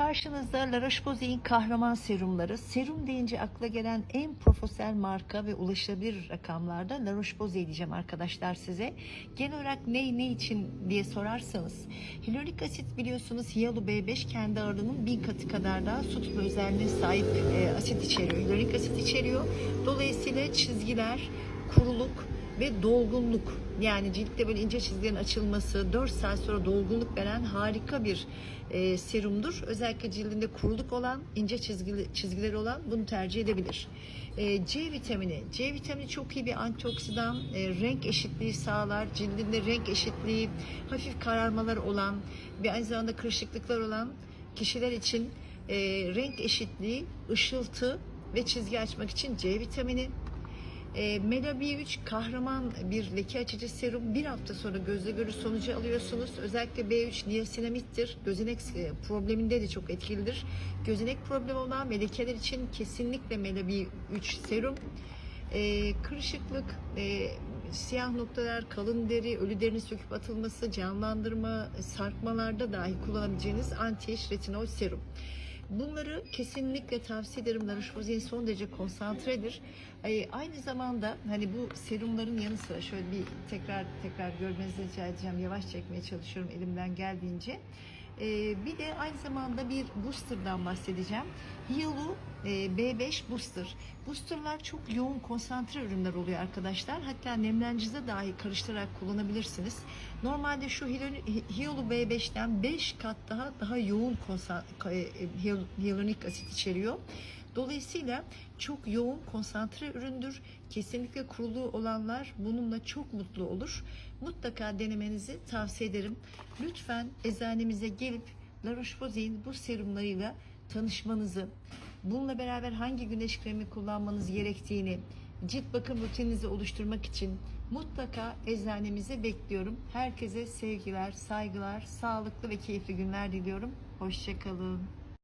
Karşınızda La Roche-Posay'in kahraman serumları. Serum deyince akla gelen en profesyonel marka ve ulaşılabilir rakamlarda La Roche-Posay diyeceğim arkadaşlar size. Genel olarak ne ne için diye sorarsanız. Hyaluronik asit biliyorsunuz Hialu B5 kendi ağırlığının bin katı kadar daha su tutma özelliğine sahip e, asit içeriyor. Hyaluronik asit içeriyor. Dolayısıyla çizgiler, kuruluk ve dolgunluk yani ciltte böyle ince çizgilerin açılması 4 saat sonra dolgunluk veren harika bir e, serumdur. Özellikle cildinde kuruluk olan ince çizgili, çizgileri olan bunu tercih edebilir. E, C vitamini. C vitamini çok iyi bir antioksidan. E, renk eşitliği sağlar. Cildinde renk eşitliği, hafif kararmalar olan ve aynı zamanda kırışıklıklar olan kişiler için e, renk eşitliği, ışıltı ve çizgi açmak için C vitamini. E, Mela B3 kahraman bir leke açıcı serum. Bir hafta sonra gözle görür sonucu alıyorsunuz. Özellikle B3 niasinamittir. Gözenek e, probleminde de çok etkilidir. Gözenek problemi olan ve lekeler için kesinlikle Mela B3 serum. E, kırışıklık, e, siyah noktalar, kalın deri, ölü derinin söküp atılması, canlandırma, sarkmalarda dahi kullanabileceğiniz anti retinol serum. Bunları kesinlikle tavsiye ederim. La Roche-Posay son derece konsantredir. Ay, aynı zamanda hani bu serumların yanı sıra şöyle bir tekrar tekrar görmenizi rica edeceğim. Yavaş çekmeye çalışıyorum elimden geldiğince. Ee, bir de aynı zamanda bir booster'dan bahsedeceğim. Hyalu e, B5 Booster. Booster'lar çok yoğun konsantre ürünler oluyor arkadaşlar. Hatta nemlenicize dahi karıştırarak kullanabilirsiniz. Normalde şu Hyalu B5'ten 5 kat daha daha yoğun konsan- e, hyal- hyaluronik asit içeriyor. Dolayısıyla çok yoğun konsantre üründür. Kesinlikle kuruluğu olanlar bununla çok mutlu olur. Mutlaka denemenizi tavsiye ederim. Lütfen eczanemize gelip La Roche-Posay'in bu serumlarıyla tanışmanızı, bununla beraber hangi güneş kremi kullanmanız gerektiğini, cilt bakım rutininizi oluşturmak için mutlaka eczanemize bekliyorum. Herkese sevgiler, saygılar, sağlıklı ve keyifli günler diliyorum. Hoşçakalın.